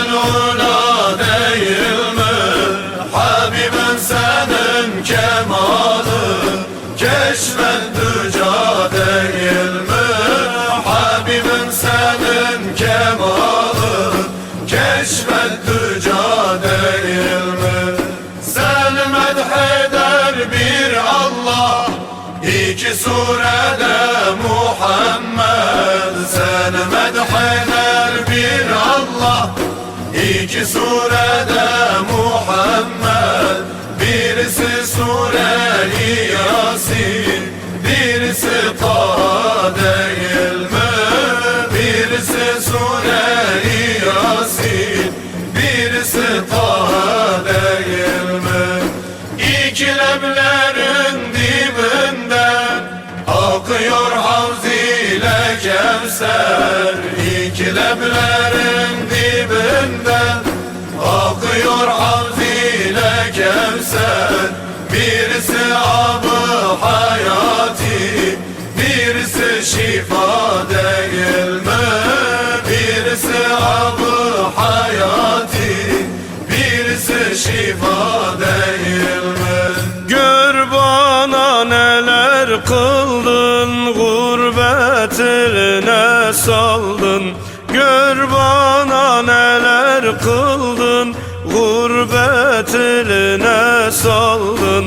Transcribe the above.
Cenuna değil mi? Habibim senin kemalı Keşfettü ca değil mi? Habibim senin kemalı Keşfettü ca değil mi? Seni medheder bir Allah İki surede Muhammed İki surede Muhammed Birisi sureli Yasin Birisi Taha değil mi? Birisi sureli Yasin Birisi Taha değil mi? İki leblerin dibinden Akıyor Kevser İki leblerin dibinden Akıyor havz ile Kevser Birisi abı hayati Birisi şifa değil mi? Birisi abı hayati Birisi şifa değil mi? Gör bana neler kıldın Gurbet eline saldın. Gör bana neler kıldın. Gurbet eline saldın